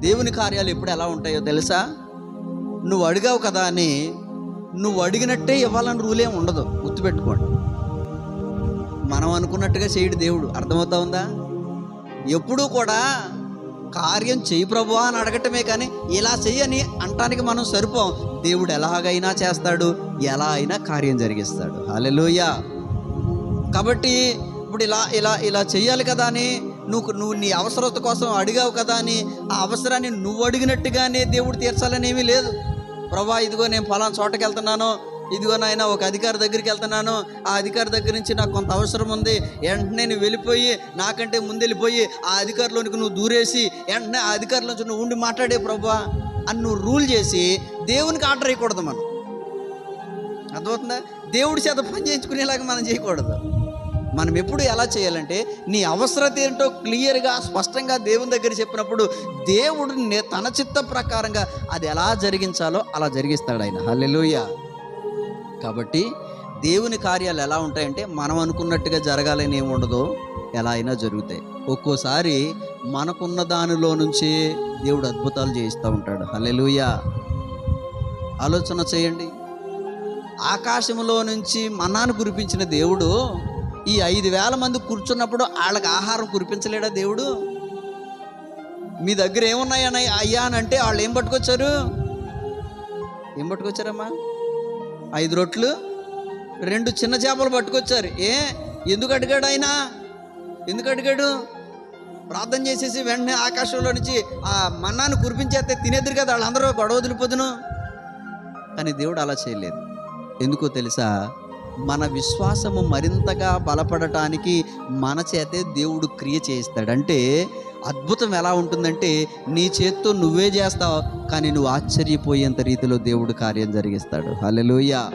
దేవుని కార్యాలు ఎప్పుడు ఎలా ఉంటాయో తెలుసా? నువ్వు అడిగావు కదా అని నువ్వు అడిగినట్టే ఇవ్వాలని రూలేం ఉండదు. గుర్తుపెట్టుకోండి. మనం అనుకున్నట్టుగా చేయడు దేవుడు. అర్థమవుతా ఉందా? ఎప్పుడూ కూడా కార్యం చేయి ప్రభువా అని అడగటమే కానీ ఇలా చెయ్యని అంటానికి మనం సరిపోం. దేవుడు ఎలాగైనా చేస్తాడు ఎలా అయినా కార్యం జరిగిస్తాడు. హల్లెలూయా. కాబట్టి ఇప్పుడు ఇలా ఇలా ఇలా చెయ్యాలి కదా అని నువ్వు నువ్వు నీ అవసరత కోసం అడిగావు కదా అని ఆ అవసరాన్ని నువ్వు అడిగినట్టుగానే దేవుడు తీర్చాలని ఏమీ లేదు. ప్రభా ఇదిగో నేను ఫలానా చోటకి వెళ్తున్నాను. ఇదిగో నాయన ఒక అధికారి దగ్గరికి వెళ్తున్నాను. ఆ అధికారి దగ్గర నుంచి నాకు కొంత అవసరం ఉంది. వెంటనే నువ్వు వెళ్ళిపోయి నాకంటే ముందు వెళ్ళిపోయి ఆ అధికారిలోనికి నువ్వు దూరేసి వెంటనే ఆ అధికారిలోంచి నువ్వు ఉండి మాట్లాడే ప్రభా అని నువ్వు రూల్ చేసి దేవునికి ఆర్డర్ వేయకూడదు మనం. అర్థమవుతుందా? దేవుడి చేత పని చేయించుకునేలాగా మనం చేయకూడదు. మనం ఎప్పుడు ఎలా చేయాలంటే నీ అవసరత ఏంటో క్లియర్గా స్పష్టంగా దేవుని దగ్గర చెప్పినప్పుడు దేవుడు నే- తన చిత్త ప్రకారంగా అది ఎలా జరిగించాలో అలా జరిగిస్తాడు ఆయన. హల్లెలూయా. కాబట్టి దేవుని కార్యాలు ఎలా ఉంటాయంటే మనం అనుకున్నట్టుగా జరగాలని ఏమి ఉండదు ఎలా అయినా జరుగుతాయి. ఒక్కోసారి మనకున్న దానిలో నుంచి దేవుడు అద్భుతాలు చేయిస్తూ ఉంటాడు. హలెలుయ ఆలోచన చేయండి. ఆకాశంలో నుంచి మన్నాను కురిపించిన దేవుడు ఈ ఐదు వేల మంది కూర్చున్నప్పుడు వాళ్ళకి ఆహారం కురిపించలేడా దేవుడు? మీ దగ్గర ఏమున్నాయని అయ్యా అని అంటే వాళ్ళు ఏం పట్టుకొచ్చారు? ఏం పట్టుకొచ్చారమ్మా? ఐదు రొట్లు రెండు చిన్న చేపలు పట్టుకొచ్చారు. ఏ? ఎందుకు అడిగాడు ఆయన? ఎందుకు అడిగాడు? ప్రార్థన చేసేసి వెంటనే ఆకాశంలో నుంచి ఆ మన్నాను కురిపించేస్తే తినేద్దరు కదా వాళ్ళందరూ గొడవ వదిలిపోదును. కానీ దేవుడు అలా చేయలేదు. ఎందుకో తెలుసా? మన విశ్వాసము మరింతగా బలపడటానికి మన చేతే దేవుడు క్రియ చేయిస్తాడు. అంటే అద్భుతం ఎలా ఉంటుందంటే నీ చేత్తో నువ్వే చేస్తావు కానీ నువ్వు ఆశ్చర్యపోయేంత రీతిలో దేవుడు కార్యం జరిగిస్తాడు. హల్లెలూయా.